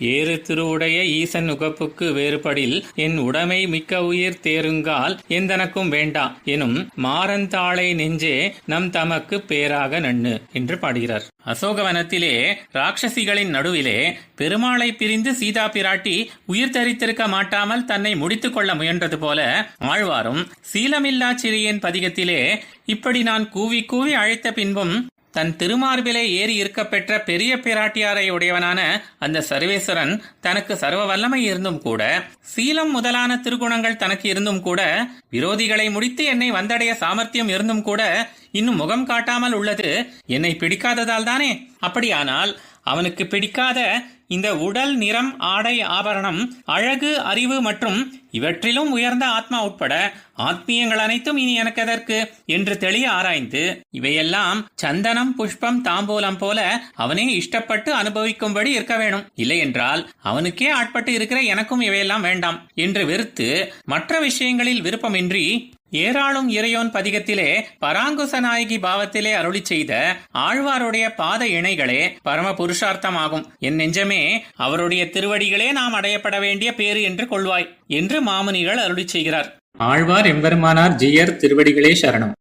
ஏறு திருவுடைய ஈசன் உகப்புக்கு வேறுபடில் என் உடைமை மிக்க உயிர் தேருங்கால் எந்தனக்கும் வேண்டா எனும் மாறந்தாளை நெஞ்சே நம் தமக்கு பேராக நண்ணு என்று பாடுகிறார். அசோகவனத்திலே ராட்சசிகளின் நடுவிலே பெருமாளை பிரிந்து சீதா பிராட்டி உயிர் தரித்திருக்க மாட்டாமல் தன்னை முடித்துக் கொள்ள முயன்றது போல ஆழ்வாரும் சீலமில்லா சிறியன் பதிகத்திலே இப்படி நான் கூவி கூவி அழைத்த பின்பும் தன் திருமார்பிலே ஏறி இருக்க பெற்ற பெரிய பிராட்டியாரை உடையவனான அந்த சர்வேஸ்வரன் தனக்கு சர்வ வல்லமை இருந்தும் கூட சீலம் முதலான திருகுணங்கள் தனக்கு இருந்தும் கூட விரோதிகளை முடித்து என்னை வந்தடைய சாமர்த்தியம் இருந்தும் கூட இன்னும் முகம் காட்டாமல் உள்ளது. என்னை பிடிக்காததால் தானே? அப்படியானால் அவனுக்கு பிடிக்காத இந்த உடல் நிறம் ஆடை ஆபரணம் அழகு அறிவு மற்றும் இவற்றிலும் உயர்ந்த ஆத்மா உட்பட ஆத்மீயங்கள் அனைத்தும் இனி எனக்கு எதற்கு? என்று தெளிய ஆராய்ந்து இவையெல்லாம் சந்தனம் புஷ்பம் தாம்பூலம் போல அவனே இஷ்டப்பட்டு அனுபவிக்கும்படி இருக்க வேணும். இல்லை என்றால் அவனுக்கே ஆட்பட்டு இருக்கிற எனக்கும் இவையெல்லாம் வேண்டாம் என்று வெறுத்து மற்ற விஷயங்களில் விருப்பமின்றி ஏராளும் இறையோன் பதிகத்திலே பராங்குச நாயகி பாவத்திலே அருளி செய்த ஆழ்வாருடைய பாத இணைகளே பரம புருஷார்த்தமாகும் என் நெஞ்சமே அவருடைய திருவடிகளே நாம் அடையப்பட வேண்டிய பேறு என்று கொள்வாய் என்று மாமுனிகள் அருளி செய்கிறார். ஆழ்வார் எம்பெருமானார் ஜியர் திருவடிகளே சரணம்.